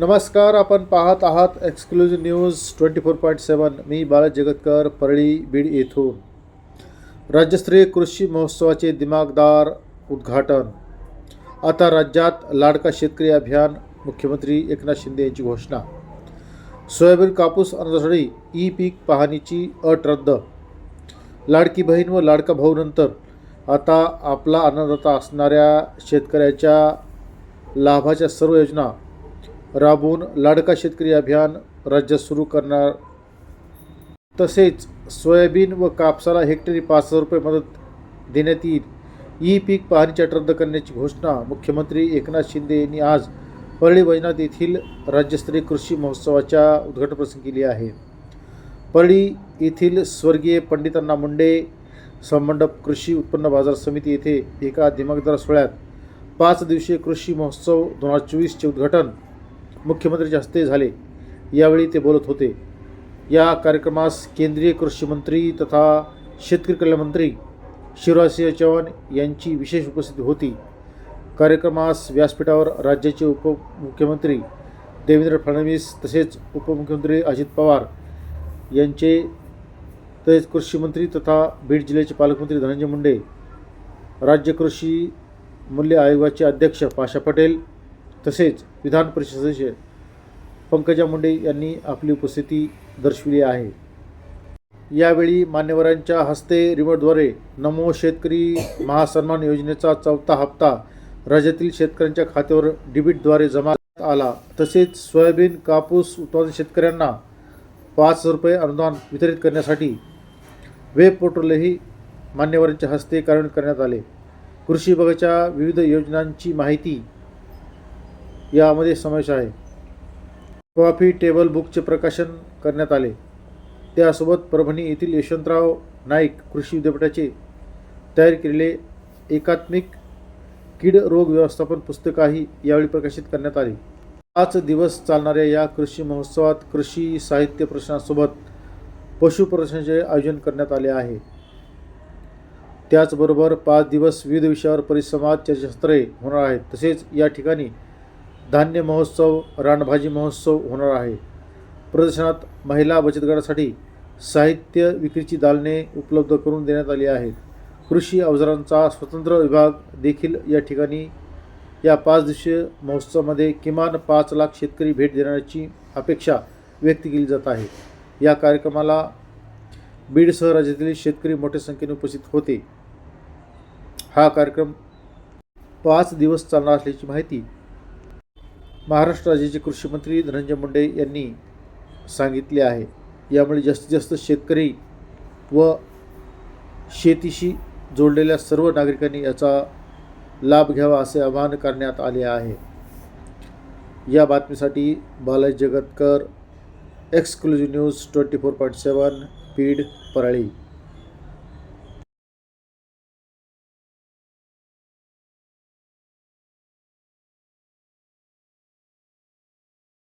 नमस्कार आपण पाहत आहात exclusive news twenty four point seven मी बाला जगतकर परळी बीड येथून. राज्यस्तरीय कृषी महोत्सवाचे दिमागदार उद्घाटन. आता राज्यात लाडका शेतकरी अभियान मुख्यमंत्री एकनाथ शिंदे यांची घोषणा. सोयाबीन कापूस अन्नधाडी ई पीक पाहणीची अट रद्द. लाडकी बहीण व लाडका भाऊ नंतर. आता आपला अन्नदाता असणाऱ्या शेतकऱ्याच्या लाभाच्या सर्व योजना राबवून लाडका शेतकरी अभियान राज्यात सुरू करणार. तसेच सोयाबीन व कापसाला हेक्टरी पाच हजार रुपये मदत देण्यात येईल. ई पीक पाहणीची अट रद्द करण्याची घोषणा मुख्यमंत्री एकनाथ शिंदे यांनी आज परळी वैजनाथ येथील राज्यस्तरीय कृषी महोत्सवाच्या उद्घाटनप्रसंगी केली आहे. परळी येथील स्वर्गीय पंडितांना मुंडे संमंडप कृषी उत्पन्न बाजार समिती येथे एका दिमागदार सोहळ्यात पाच दिवसीय कृषी महोत्सव दोन हजार चोवीसचे उद्घाटन मुख्यमंत्र्यांच्या हस्ते झाले यावेळी ते बोलत होते. या कार्यक्रमास केंद्रीय कृषी मंत्री तथा शेतकरी कल्याण मंत्री शिवराजसिंह चौहान यांची विशेष उपस्थिती होती. कार्यक्रमास व्यासपीठावर राज्याचे उपमुख्यमंत्री देवेंद्र फडणवीस तसेच उपमुख्यमंत्री अजित पवार यांचे तसेच कृषी मंत्री तथा बीड जिल्ह्याचे पालकमंत्री धनंजय मुंडे राज्य कृषी मूल्य आयोगाचे अध्यक्ष पाशा पटेल तसेच विधान परिषद पंकजा मुंडे यांनी आपली उपस्थिती दर्शविली आहे. यावेळी मान्यवरांच्या हस्ते रिमोटद्वारे नमो शेतकरी महासन्मान योजनेचा चौथा हप्ता राज्यातील शेतकऱ्यांच्या खात्यावर डेबिटद्वारे जमा आला. तसेच सोयाबीन कापूस उत्पादन शेतकऱ्यांना पाच हजार रुपये अनुदान वितरित करण्यासाठी वेब पोर्टलही मान्यवरांच्या हस्ते कार्यान्वित करण्यात आले. कृषी विभागाच्या विविध योजनांची माहिती यामध्ये समावेश आहे. कॉफी टेबल बुकचे प्रकाशन करण्यात आले. त्यासोबत परभणी येथील यशवंतराव नाईक कृषी विद्यापीठाचे तयार केलेले एकात्मिक कीड रोग व्यवस्थापन पुस्तकही यावेळी प्रकाशित करण्यात आली. पाच दिवस चालणाऱ्या या कृषी महोत्सवात कृषी साहित्य प्रदर्शनासोबत पशु प्रदर्शनाचे आयोजन करण्यात आले आहे. त्याचबरोबर पाच दिवस विविध विषयावर परिसंवाद चर्चासत्रे होणार आहेत. तसेच या ठिकाणी धान्य महोत्सव रानभाजी महोत्सव होणार आहे. प्रदर्शनात महिला बचत गटासाठी साहित्य विक्रीची दालने उपलब्ध करून देण्यात आली आहेत. कृषी अवजारांचा स्वतंत्र विभाग देखील या ठिकाणी या पाच दिवसीय महोत्सवामध्ये किमान पाच लाख शेतकरी भेट देण्याची अपेक्षा व्यक्त केली जात आहे. या कार्यक्रमाला बीडसह राज्यातील शेतकरी मोठ्या संख्येने उपस्थित होते. हा कार्यक्रम पाच दिवस चालणार असल्याची माहिती महाराष्ट्र राज्याचे कृषी मंत्री धनंजय मुंडे यांनी सांगितले आहे. यामुळे जास्तीत जास्त शेतकरी व शेतीशी जोडलेल्या सर्व नागरिकांनी याचा लाभ घ्यावा असे आवाहन करण्यात आले आहे. या बातमीसाठी Balaji Jagatkar exclusive news twenty four point seven Beed Parli.